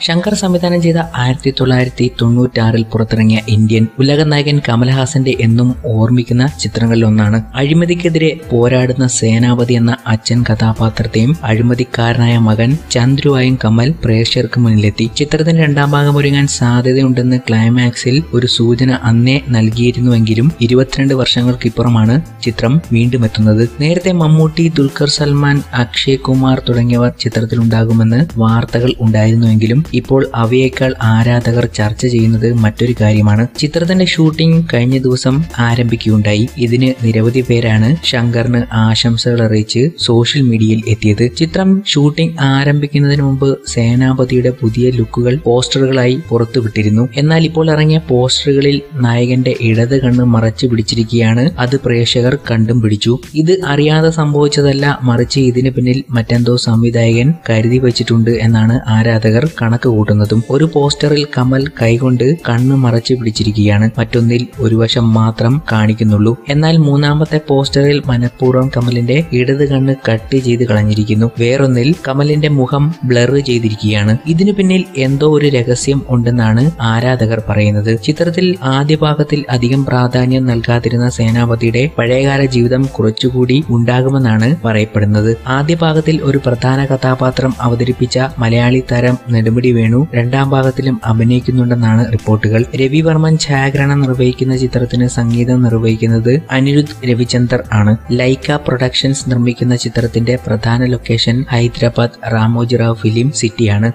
ശങ്കർ സംവിധാനം ചെയ്ത ആയിരത്തി തൊള്ളായിരത്തി തൊണ്ണൂറ്റാറിൽ പുറത്തിറങ്ങിയ ഇന്ത്യൻ ഉലക നായകൻ കമൽഹാസന്റെ എന്നും ഓർമ്മിക്കുന്ന ചിത്രങ്ങളിലൊന്നാണ്. അഴിമതിക്കെതിരെ പോരാടുന്ന സേനാപതി എന്ന അച്ഛൻ കഥാപാത്രത്തെയും അഴിമതിക്കാരനായ മകൻ ചന്ദ്രുവായും കമൽ പ്രേക്ഷകർക്ക് മുന്നിലെത്തി. ചിത്രത്തിന്റെ രണ്ടാം ഭാഗം ഒരുങ്ങാൻ സാധ്യതയുണ്ടെന്ന് ക്ലൈമാക്സിൽ ഒരു സൂചന അന്നേ നൽകിയിരുന്നുവെങ്കിലും ഇരുപത്തിരണ്ട് വർഷങ്ങൾക്കിപ്പുറമാണ് ചിത്രം വീണ്ടും എത്തുന്നത് നേരത്തെ മമ്മൂട്ടി ദുൽഖർ സൽമാൻ അക്ഷയ് കുമാർ തുടങ്ങിയവർ ചിത്രത്തിലുണ്ടാകുമെന്ന് വാർത്തകൾ ഉണ്ടായിരുന്നുവെങ്കിലും ഇപ്പോൾ അവയേക്കാൾ ആരാധകർ ചർച്ച ചെയ്യുന്നത് മറ്റൊരു കാര്യമാണ്. ചിത്രത്തിന്റെ ഷൂട്ടിംഗ് കഴിഞ്ഞ ദിവസം ആരംഭിക്കുകയുണ്ടായി. ഇതിന് നിരവധി പേരാണ് ശങ്കറിന് ആശംസകൾ അറിയിച്ച് സോഷ്യൽ മീഡിയയിൽ എത്തിയത്. ചിത്രം ഷൂട്ടിംഗ് ആരംഭിക്കുന്നതിന് മുമ്പ് സേനാപതിയുടെ പുതിയ ലുക്കുകൾ പോസ്റ്ററുകളായി പുറത്തുവിട്ടിരുന്നു. എന്നാൽ ഇപ്പോൾ ഇറങ്ങിയ പോസ്റ്ററുകളിൽ നായകന്റെ ഇടത് കണ്ണ് മറച്ചു പിടിച്ചിരിക്കുകയാണ്. അത് പ്രേക്ഷകർ കണ്ടും പിടിച്ചു. ഇത് അറിയാതെ സംഭവിച്ചതല്ല മറിച്ച് ഇതിന് പിന്നിൽ മറ്റെന്തോ സംവിധായകൻ കരുതി വെച്ചിട്ടുണ്ട് എന്നാണ് ആരാധകർ കണക്ക് കൂട്ടുന്നതും ഒരു പോസ്റ്ററിൽ കമൽ കൈകൊണ്ട് കണ്ണ് മറച്ചു പിടിച്ചിരിക്കുകയാണ്. മറ്റൊന്നിൽ ഒരു വശം മാത്രം കാണിക്കുന്നുള്ളൂ. എന്നാൽ മൂന്നാമത്തെ പോസ്റ്ററിൽ മനഃപൂർവം കമലിന്റെ ഇടത് കണ്ണ് കട്ട് ചെയ്ത് കളഞ്ഞിരിക്കുന്നു. വേറൊന്നിൽ കമലിന്റെ മുഖം ബ്ലർ ചെയ്തിരിക്കുകയാണ്. ഇതിനു പിന്നിൽ എന്തോ ഒരു രഹസ്യം ഉണ്ടെന്നാണ് ആരാധകർ പറയുന്നത്. ചിത്രത്തിൽ ആദ്യ ഭാഗത്തിൽ അധികം പ്രാധാന്യം നൽകാതിരുന്ന സേനാപതിയുടെ പഴയകാല ജീവിതം കുറച്ചുകൂടി ഉണ്ടാകുമെന്നാണ് പറയപ്പെടുന്നത്. ആദ്യ ഭാഗത്തിൽ ഒരു പ്രധാന കഥാപാത്രം അവതരിപ്പിച്ച മലയാളി താരം നെടുമുടി വേണു. രണ്ടാം ഭാഗത്തിലും അഭിനയിക്കുന്നുണ്ടെന്നാണ് റിപ്പോർട്ടുകൾ. രവിവർമ്മൻ ഛായാഗ്രഹണം നിർവഹിക്കുന്ന ചിത്രത്തിന് സംഗീതം നിർവഹിക്കുന്നത് അനിരുദ്ധ് രവിചന്ദർ ആണ്. ലൈക്ക പ്രൊഡക്ഷൻസ് നിർമ്മിക്കുന്ന ചിത്രത്തിന്റെ പ്രധാന ലൊക്കേഷൻ ഹൈദരാബാദ് റാമോജിറാവ് ഫിലിം സിറ്റിയാണ്.